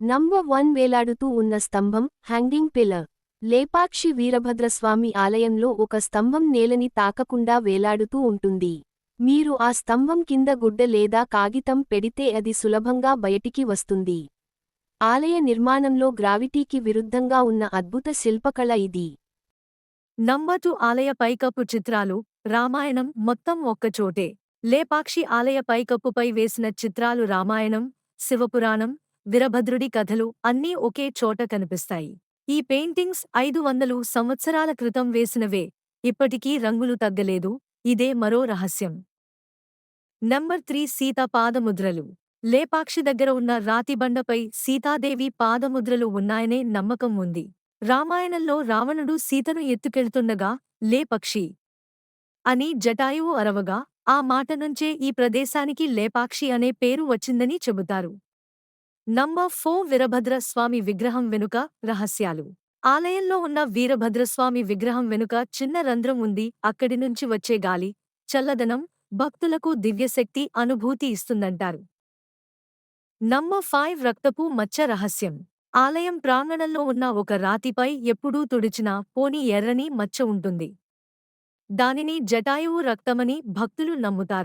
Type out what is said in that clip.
Number one వేలాడుతూ ఉన్న స్తంభం హ్యాంగింగ్ పిల్లర్. లేపాక్షి వీరభద్రస్వామి ఆలయంలో ఒక స్తంభం నేలని తాకకుండా వేలాడుతూ ఉంటుంది. మీరు ఆ స్తంభం కింద గుడ్డ లేదా కాగితం పెడితే అది సులభంగా బయటికి వస్తుంది. ఆలయ నిర్మాణంలో గ్రావిటీకి విరుద్ధంగా ఉన్న అద్భుత శిల్పకళ ఇది. నంబటు ఆలయ పైకప్పు చిత్రాలు రామాయణం మొత్తం ఒక్కచోటే లేపాక్షి ఆలయ పైకప్పుపై వేసిన చిత్రాలు రామాయణం శివపురాణం వీరభద్రుడి కథలు అన్నీ ఒకే చోట కనిపిస్తాయి. ఈ పెయింటింగ్స్ ఐదు వందలు సంవత్సరాల క్రితం వేసినవే. ఇప్పటికీ రంగులు తగ్గలేదు. ఇదే మరో రహస్యం. నంబర్ త్రీ సీత పాదముద్రలు. లేపాక్షి దగ్గర ఉన్న రాతిబండపై సీతాదేవి పాదముద్రలు ఉన్నాయనే నమ్మకం ఉంది. రామాయణంలో రావణుడు సీతను ఎత్తుకెళ్తుండగా లేపక్షి అని జటాయువు అరవగా ఆ మాట నుంచే ఈ ప్రదేశానికి లేపాక్షి అనే పేరు వచ్చిందని చెబుతారు. నంబర్ ఫోర్ వీరభద్ర స్వామి విగ్రహం వెనుక రహస్యాలు. ఆలయంలో ఉన్న వీరభద్రస్వామి విగ్రహం వెనుక చిన్న రంధ్రం ఉంది. అక్కడి నుంచి వచ్చే గాలి చల్లదనం భక్తులకు దివ్యశక్తి అనుభూతి ఇస్తుందంటారు. నంబర్ ఫైవ్ రక్తపు మచ్చ రహస్యం. ఆలయం ప్రాంగణంలో ఉన్న ఒక రాతిపై ఎప్పుడూ తుడిచినా పోని ఎర్రని మచ్చ ఉంటుంది. దానిని జటాయువు రక్తమని భక్తులు నమ్ముతారు.